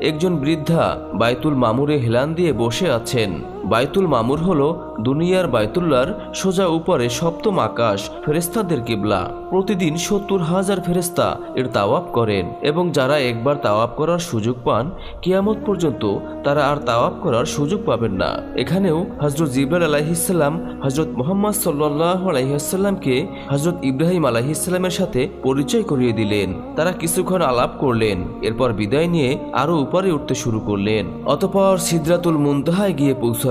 একজন বৃদ্ধা বাইতুল মামুরে হেলান দিয়ে বসে আছেন। বাইতুল মামুর হলো দুনিয়ার বাইতুল্লার সোজা উপরে সপ্তম আকাশ ফেরেস্তাদের কিবলা। প্রতিদিন সত্তর হাজার ফেরেস্তা এর তাওয়াব করেন এবং যারা একবার তাওয়াব করার সুযোগ পান, কিয়ামত পর্যন্ত তারা আর তাওয়াব করার সুযোগ পাবেন না। এখানেও হজরত জিবরাল আলাহিসাল্লাম হজরত মোহাম্মদ সাল্লাহ আলাইসাল্লামকে হজরত ইব্রাহিম আলাহিসাল্লামের সাথে পরিচয় করিয়ে দিলেন। তারা কিছুক্ষণ আলাপ করলেন, এরপর বিদায় নিয়ে আরও উপরে উঠতে শুরু করলেন। অতপর সিদ্রাতুল মুন্তাহায় গিয়ে পৌঁছালেন।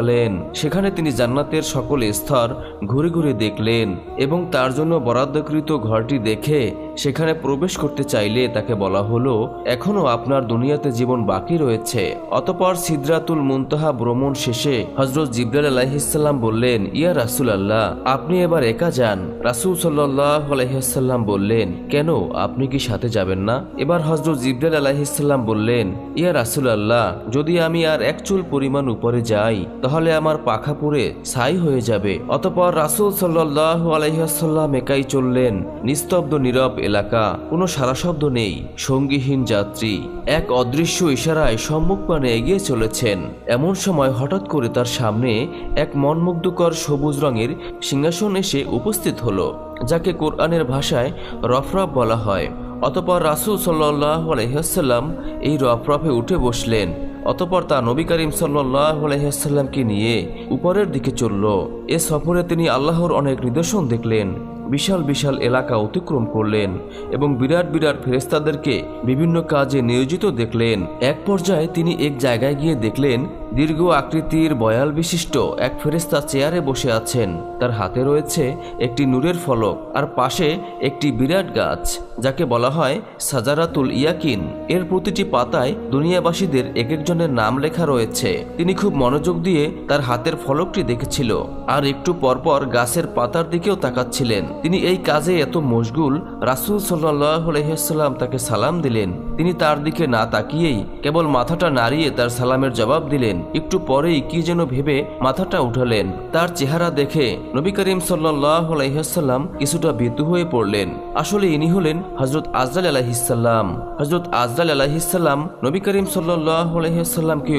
সেখানে তিনি জান্নাতের সকল স্তর ঘুরে ঘুরে দেখলেন এবং তার জন্য বরাদ্দকৃত ঘরটি দেখে সেখানে প্রবেশ করতে চাইলে তাকে বলা হলো, এখনও আপনার দুনিয়াতে জীবন বাকি রয়েছে। অতপর সিদ্রাতুল মুনতাহা ভ্রমণ শেষে হজরত জিব্রাল আলাহিসাল্লাম বললেন, ইয়া রাসুল আল্লাহ আপনি এবার একা যান। রাসুল সাল্লাহ আলাইসাল্লাম বললেন, কেন? আপনি কি সাথে যাবেন না? এবার হজরত জিব্রাল আলাহিসাল্লাম বললেন, ইয়া রাসুল আল্লাহ যদি আমি আর এক চুল পরিমাণ উপরে যাই, তাহলে আমার পাখা পুড়ে ছাই হয়ে যাবে। অতপর রাসুল সাল্লাহ আলাইসাল্লাম একাই চললেন, নিস্তব্ধ, নীরব এলাকা, কোনো সারা শব্দ নেই। সঙ্গীহীন যাত্রী এক অদৃশ্য ইশারায় সম্মুখপানে এগিয়ে চলেছেন। এমন সময় হঠাৎ করে তার সামনে এক মনমুগ্ধকর সবুজ রঙের সিংহাসন এসে উপস্থিত হলো, যাকে কোরআনের ভাষায় রফরফ বলা হয়। অতপর রাসুল সাল্লাহ আলহিহাসাল্লাম এই রফরফে উঠে বসলেন। অতপর তা নবী করিম সাল্লাহ নিয়ে উপরের দিকে চলল। এ সফরে তিনি আল্লাহর অনেক নিদর্শন দেখলেন। বিশাল বিশাল এলাকা অতিক্রম করলেন এবং বিরাট বিরাট ফেরেস্তাদেরকে বিভিন্ন কাজে নিয়োজিত দেখলেন। এক পর্যায়ে তিনি এক জায়গায় গিয়ে দেখলেন দীর্ঘ আকৃতির বয়াল বিশিষ্ট এক ফেরেস্তা চেয়ারে বসে আছেন। তার হাতে রয়েছে একটি নূরের ফলক আর পাশে একটি বিরাট গাছ, যাকে বলা হয় সাজারাতুল ইয়াকিন। এর প্রতিটি পাতায় দুনিয়াবাসীদের এক একজনের নাম লেখা রয়েছে। তিনি খুব মনোযোগ দিয়ে তার হাতের ফলকটি দেখেছিল আর একটু পরপর গাছের পাতার দিকেও তাকাচ্ছিলেন। তিনি এই কাজে এত মশগুল, রাসুল সাল্লাহ তাকে সালাম দিলেন। তিনি তার দিকে না তাকিয়েই কেবল মাথাটা নাড়িয়ে তার সালামের জবাব দিলেন। একটু পরেই কি যেন ভেবে মাথাটা উঠালেন। তার চেহারা দেখে নবী করিম সাল্লাহ কিছুটা ভীতু হয়ে পড়লেন। আসলে ইনি হলেন হজরত আজরাল আলাহিসাল্লাম হজরত আজরাল আলাহিসাল্লাম নবী করিম সাল্লাহ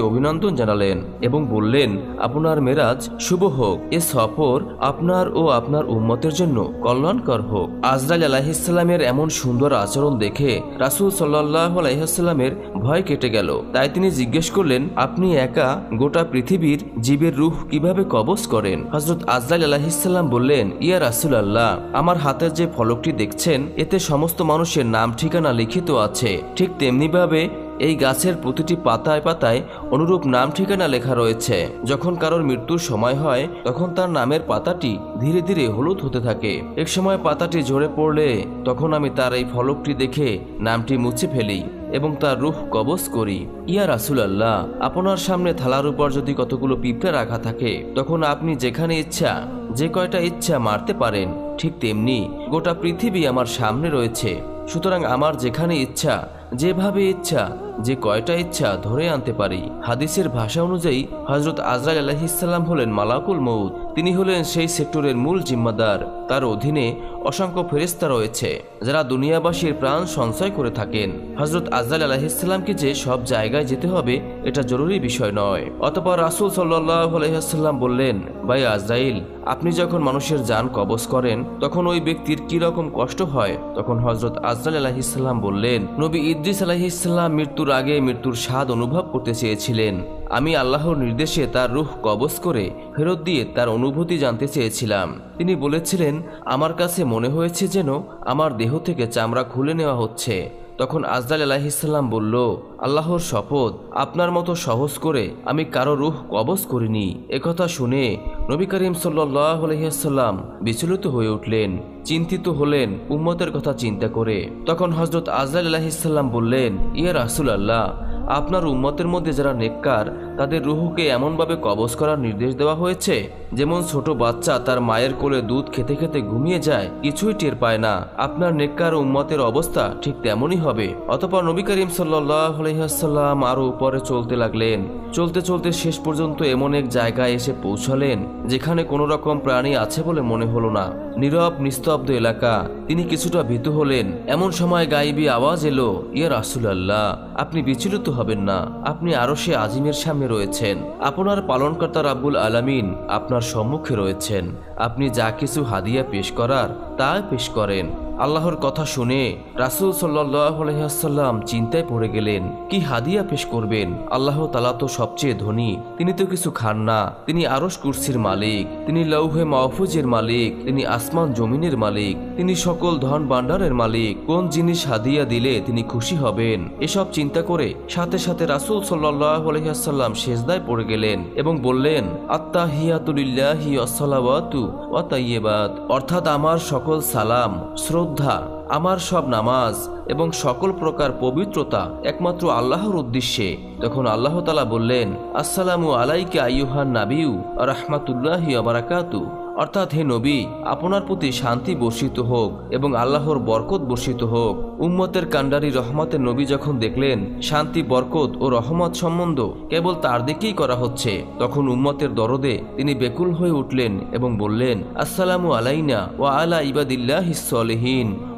অভিনন্দন জানালেন এবং বললেন, আপনার মেরাজ শুভ হোক। এ সফর আপনার ও আপনার উম্মতের জন্য কল্যাণকর হোক। আজরাল আলাহিসাল্লামের এমন সুন্দর আচরণ দেখে রাসুল সাল্লাহ আলাইসাল্লামের ভয় কেটে গেল। তাই তিনি জিজ্ঞেস করলেন, আপনি একা গোটা পৃথিবীর জীবের রুহ কীভাবে কবজ করেন? হজরত আজরাল আলাহিসাল্লাম বললেন, ইয়া রাসুল আল্লাহ আমার হাতের যে ফলকটি দেখছেন, এতে সমস্ত মানুষের নাম ঠিকানা লিখিত আছে। ঠিক তেমনিভাবে এই গাছের প্রতিটি পাতায় পাতায় অনুরূপ নাম ঠিকানা লেখা রয়েছে। যখন কারোর মৃত্যুর সময় হয়, তখন তার নামের পাতাটি ধীরে ধীরে হলুদ হতে থাকে। এক সময় পাতাটি ঝরে পড়লে, তখন আমি তার এই ফলকটি দেখে নামটি মুছে ফেলি এবং তার রুহ কবজ করি। ইয়া রাসুল আল্লাহ আপনার সামনে থালার উপর যদি কতগুলো পিঁপড়ে রাখা থাকে, তখন আপনি যেখানে ইচ্ছা, যে কয়টা ইচ্ছা মারতে পারেন, ঠিক তেমনি গোটা পৃথিবী আমার সামনে রয়েছে। সুতরাং আমার যেখানে ইচ্ছা, যেভাবে ইচ্ছা যে কয়টা ইচ্ছা ধরে আনতে পারি। হাদিসের ভাষা অনুযায়ী হজরত আজরাল আলহিসাল্লাম হলেন মালাকুল মৌদ তিনি হলেন সেই সেক্টরের মূল জিম্মাদার। তার অধীনে অসংখ্য ফেরেস্তা রয়েছে, যারা দুনিয়াবাসীর প্রাণ সঞ্চয় করে থাকেন। হজরত আজরাল আলাহিসাল্লামকে যে সব জায়গায় যেতে হবে, এটা জরুরি বিষয় নয়। অতপর রাসুল সাল্লাহ আলহিহাস্লাম বললেন, ভাই আজরাইল, আপনি যখন মানুষের যান কবজ করেন, তখন ওই ব্যক্তির কি রকম কষ্ট হয়? তখন হজরত আজরাল আলাহিসাল্লাম বললেন, নবী ইদ্রিস আলাহিসাল্লাম মৃত্যুর আগে মৃত্যুর স্বাদ অনুভব করতে চেয়েছিলেন। আমি আল্লাহর নির্দেশে তার রুহ কবজ করে ফেরত দিয়ে তার অনুভূতি জানতে চেয়েছিলাম। তিনি বলেছিলেন, আমার কাছে মনে হয়েছে যেন আমার দেহ থেকে চামড়া খুলে নেওয়া হচ্ছে। তখন আজদাল আলাহিসাল্লাম বলল, আল্লাহর শপথ আপনার মতো সহজ করে আমি কারও রুহ কবজ করিনি। একথা শুনে নবী করিম সাল্লাহ আলহিহাল্লাম বিচলিত হয়ে উঠলেন, চিন্তিত হলেন, উম্মতের কথা চিন্তা করে। তখন হজরত আজদাল আলাহিসাল্লাম বললেন, ইয়া রাসুল আল্লাহ আপনার উম্মতের মধ্যে যারা নেককার তাদের রুহুকে এমনভাবে কবজ করার নির্দেশ দেওয়া হয়েছে, যেমন ছোট বাচ্চা তার মায়ের কোলে দুধ খেতে খেতে ঘুমিয়ে যায়, কিছুই টের পায় না। আপনার নেককার উম্মতের অবস্থা ঠিক তেমনই হবে। অতপর নবী করিম সাল্লাহ আরও উপরে চলতে লাগলেন। চলতে চলতে শেষ পর্যন্ত এমন এক জায়গায় এসে পৌঁছালেন, যেখানে কোনো রকম প্রাণী আছে বলে মনে হলো না। নীরব, নিস্তব্ধ এলাকা। তিনি কিছুটা ভীত হলেন। এমন সময় গাইবি আওয়াজ এলো, ইয়া রাসুল আল্লাহ আপনি বিচলিত হবেন না। আপনি আরও সে আজিমের সামনে রয়েছেন। আপনার পালনকর্তা রাব্বুল আলামিন আপনার সম্মুখে রয়েছেন। আপনি যা কিছু হাদিয়া পেশ করার, তা পেশ করেন। আল্লাহর কথা শুনে রাসুল সাল্লাম চিন্তায় পড়ে গেলেন, কি হাদিয়া পেশ করবেন? আল্লাহ তালা তো সবচেয়ে ধনী, তিনি তো কিছু খান না। তিনি আরস কুরসির মালিক, তিনি লৌহে মাহফুজের মালিক, তিনি আসমান জমিনের মালিক, তিনি সকল ধন ভাণ্ডারের মালিক। কোন জিনিস হাদিয়া দিলে তিনি খুশি হবেন? এসব চিন্তা করে সাথে সাথে রাসুল সাল্লাহ আলহিহাসাল্লাম শেষদায় পড়ে গেলেন এবং বললেন আত্মা হিয়াতুলিল্লাহি অসলাওয়াতু ওয়াতাইয়েবাত অর্থাৎ আমার সকল সালাম, শ্রদ্ধা, আমার সব নামাজ এবং সকল প্রকার পবিত্রতা একমাত্র আল্লাহর উদ্দেশ্যে। তখন আল্লাহ তালা বললেন, আসসালামু আলাইকে আইয়ুহান নাবিউ, রহমাতুল্লাহি আবরাকাতু অর্থাৎ হে নবী, আপনার প্রতি শান্তি বর্ষিত হোক এবং আল্লাহর বরকত বর্ষিত হোক। উম্মতের কান্ডারি রহমতের নবী যখন দেখলেন, শান্তি, বরকত ও রহমত সম্বন্ধ কেবল তার দিকেই করা হচ্ছে, তখন উম্মতের দরদে তিনি বেকুল হয়ে উঠলেন এবং বললেন, আসসালামু আলাইনা ও আলা ইবাদিল্লাহ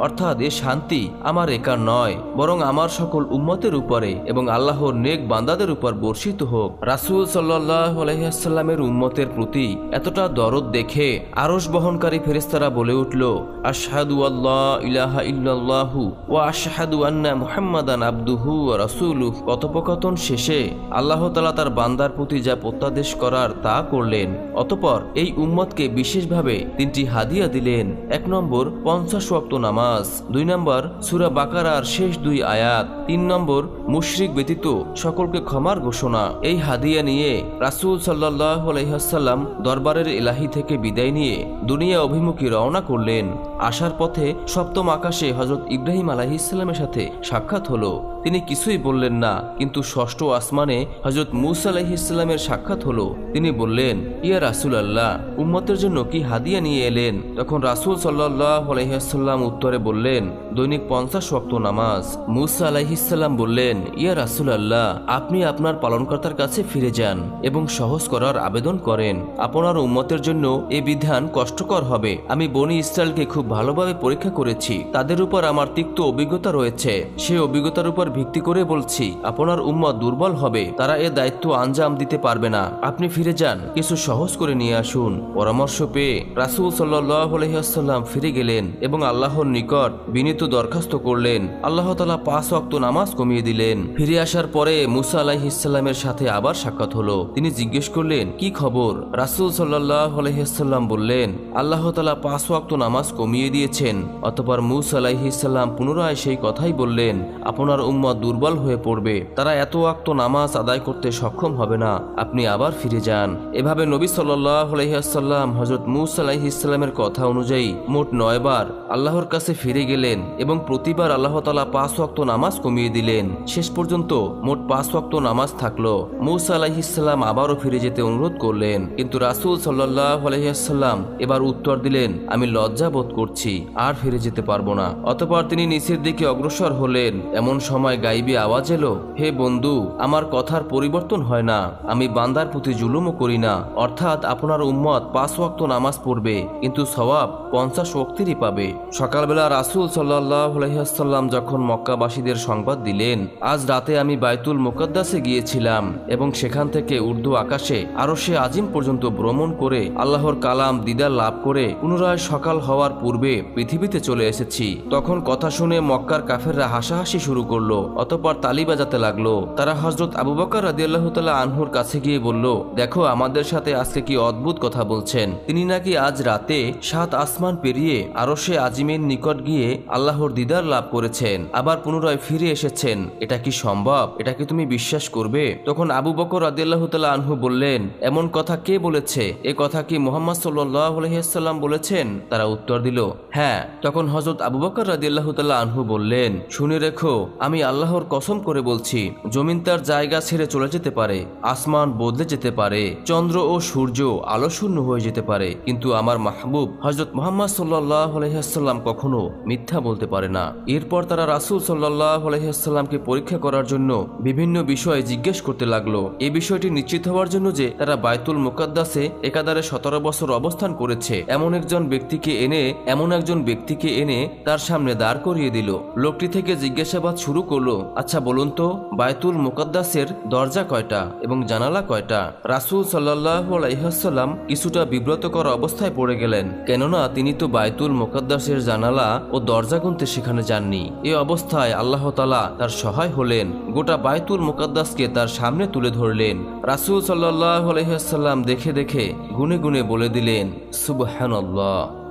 অর্থাৎ এ শান্তি আমার একার নয়, বরং আমার সকল উম্মতের উপরে এবং আল্লাহর নেক বান্দাদের উপর বর্ষিত হোক। রাসুল সাল্লাহ আলহিহাস্লামের উম্মতের প্রতি এতটা দরদ দেখে আরস বহনকারী ফেরেস্তারা বলে উঠল, আশহাদু আল্লাহ ইলাহা ইল্লাল্লাহু ও আশহাদু আন্না মুহাম্মাদান আব্দুহু রাসূলুহ। কথোপকথন শেষে আল্লাহ তাআলা তার বান্দার প্রতি যা প্রত্যাদেশ করার তা করলেন। অতপর এই উম্মতকে বিশেষভাবে তিনটি হাদিয়া দিলেন। এক নম্বর, পঞ্চাশ ওয়াক্ত নামাজ। দুই নম্বর, সূরা বাকারার শেষ দুই আয়াত। তিন নম্বর, মুশরিক ব্যতীত সকলকে ক্ষমার ঘোষণা। এই হাদিয়া নিয়ে রাসূল সাল্লাহ আলহিহাসাল্লাম দরবারের এলাহি থেকে বিদায় নিয়ে দুনিয়া অভিমুখী রওনা করলেন। আসার পথে সপ্তম আকাশে হজরত ইব্রাহিম আলাহিসাল্লামের সাথে সাক্ষাৎ হলো। তিনি কিছুই বললেন না, কিন্তু ষষ্ঠ আসমানে হজরত মুসা আলাহিসাল্লামের সাক্ষাৎ হলো। তিনি বললেন, ইয়া রাসুল আল্লাহ উম্মতের জন্য কি হাদিয়া নিয়ে এলেন? তখন রাসুল সাল্লাহ আলহিহাসাল্লাম উত্তরে বললেন, দৈনিক পঞ্চাশ শক্ত নামাজ। মুসা আলাহিসাল্লাম বললেন, ইয়া রাসুল আল্লাহ আপনি আপনার পালনকর্তার কাছে ফিরে যান এবং সহজ করার আবেদন করেন। আপনার উম্মতের জন্য এ বিধান কষ্টকর হবে। আমি বনি ইসরায়েলকে খুব ভালোভাবে পরীক্ষা করেছি। তাদের উপর আমার তিক্ত অভিজ্ঞতা রয়েছে। সে অভিজ্ঞতার উপর ভিত্তি করে বলছি, আপনার উম্মত দুর্বল হবে, তারা এ দায়িত্ব আঞ্জাম দিতে পারবে না। আপনি ফিরে যান, কিছু সহজ করে নিয়ে আসুন। পরামর্শ পেয়ে রাসুল সাল্লাম ফিরে গেলেন এবং আল্লাহর নিকট বিনীত দরখাস্ত করলেন। আল্লাহ তালা পাঁচ অক্ত নামাজ কমিয়ে দিলেন। ফিরে আসার পরে মুসা আলাহিসাল্লামের সাথে আবার সাক্ষাৎ হলো। তিনি জিজ্ঞেস করলেন, কি খবর? রাসুল সাল্লাহ আলহিসাল্লাম বললেন, আল্লাহ তালা পাঁচ ওয়াক্ত নামাজ কমিয়ে দিয়েছেন। অতপর মুস আলাইহিসাল্লাম পুনরায় সেই কথাই বললেন, আপনার উম্মত দুর্বল হয়ে পড়বে, তারা এত ওয়াক্ত নামাজ আদায় করতে সক্ষম হবে না। আপনি আবার ফিরে যান। এভাবে নবী সাল্লাহ হজরত মুস আলাইহিসাল্লামের কথা অনুযায়ী মোট নয়বার আল্লাহর কাছে ফিরে গেলেন এবং প্রতিবার আল্লাহ তালা পাঁচ ওয়াক্ত নামাজ কমিয়ে দিলেন। শেষ পর্যন্ত মোট পাঁচ ওয়াক্ত নামাজ থাকল। মুসা আলাইহিসাল্লাম আবারও ফিরে যেতে অনুরোধ করলেন, কিন্তু রাসুল সাল্লাহ আলহিহাসাল্লাম এবার উত্তর দিলেন, আমি লজ্জা বোধ করছি, আর ফিরে যেতে পারব না। অতপর তিনি নিচের দিকে অগ্রসর হলেন। এমন সময় গাইবি আওয়াজ এলো, হে বন্ধু, আমার কথার পরিবর্তন হয় না। আমি বান্দার প্রতি জুলুমও করি না। অর্থাৎ আপনার উম্মত পাঁচ ওয়াক্ত নামাজ পড়বে, কিন্তু সওয়াব পঞ্চাশ ওয়াক্তেরই পাবে। সকালবেলা রাসুল সাল্লাহ আলহিহাসাল্লাম যখন মক্কাবাসীদের সংবাদ দিলেন, আজ রাতে আমি বাইতুল মুকদ্দাসে গিয়েছিলাম এবং সেখান থেকে উর্দু আকাশে আরও সে আজিম পর্যন্ত ভ্রমণ করে আল্লাহর কালাম দিদার লাভ করে পুনরায় সকাল হওয়ার পূর্বে পৃথিবীতে চলে এসেছি। তখন কথা শুনে মক্কার কাফেররা হাসাহাসি শুরু করল। অতপর তালি বাজাতে লাগল। তারা হজরত আবু বকর রাদিয়াল্লাহু তাআলা আনহুর কাছে গিয়ে বলল, দেখো, আমাদের সাথে আজকে কি অদ্ভুত কথা বলছেন। তিনি নাকি আজ রাতে সাত আসমান পেরিয়ে আরও সে আজিমের নিকট গিয়ে আল্লাহর দিদার লাভ করেছেন, আবার পুনরায় ফিরে এসেছেন। এটা কি সম্ভব? এটা কি তুমি বিশ্বাস করবে? তখন আবু বকর রাদিয়াল্লাহু তাআলা আনহু বললেন, এমন কথা কে বলেছে? এ কথা কি মোহাম্মদ সাল্লাহ আলহিহাল্লাম বলেছেন? তারা উত্তর দিল হ্যাঁ। তখন হজরত আবু বকর রাদিয়াল্লাহু তাআলা আনহু বললেন, শুনে রেখো, আমি আল্লাহর কসম করে বলছি, জমিন তার জায়গা ছেড়ে চলে যেতে পারে, আসমান বদলে যেতে পারে, চন্দ্র ও সূর্য আলো শূন্য হয়ে যেতে পারে, কিন্তু আমার মাহবুব হজরত মোহাম্মদ সাল্লাহ আলহিহাস্লাম কখনো মিথ্যা বলতে পারে না। এরপর তারা রাসুল সাল্লাহ আলহিহাস্লামকে পরীক্ষা করার জন্য বিভিন্ন বিষয়ে জিজ্ঞেস করতে লাগল। এই বিষয়টি নিশ্চিত হওয়ার জন্য যে তারা বায়তুল মুকাদ্দাসে একাধারে সতেরো বছর অবস্থান করেছে। এমন একজন ব্যক্তিকে এনে, এমন একজন ব্যক্তিকে এনে তার সামনে দাঁড় করিয়ে দিল। লোকটি থেকে জিজ্ঞাসাবাদ শুরু করল আচ্ছা বলুন তো, বায়তুল মুকাদ্দাসের দরজা কয়টা এবং জানালা কয়টা? রাসুল সাল্লাহ আলাইহাল্লাম কিছুটা বিব্রতকর অবস্থায় পড়ে গেলেন। কেননা তিনি তো বায়তুল মুকাদ্দাসের জানালা ও দরজা গুনতে সেখানে যাননি। এ অবস্থায় আল্লাহ তালা তার সহায় হলেন, গোটা বায়তুল মুকাদ্দাসকে তার সামনে তুলে ধরলেন। রাসুল সাল্লাহ আলহিহাল্লাম দেখে দেখে গুনে গুনে বলে দিলেন, সুবহানাল্লাহ।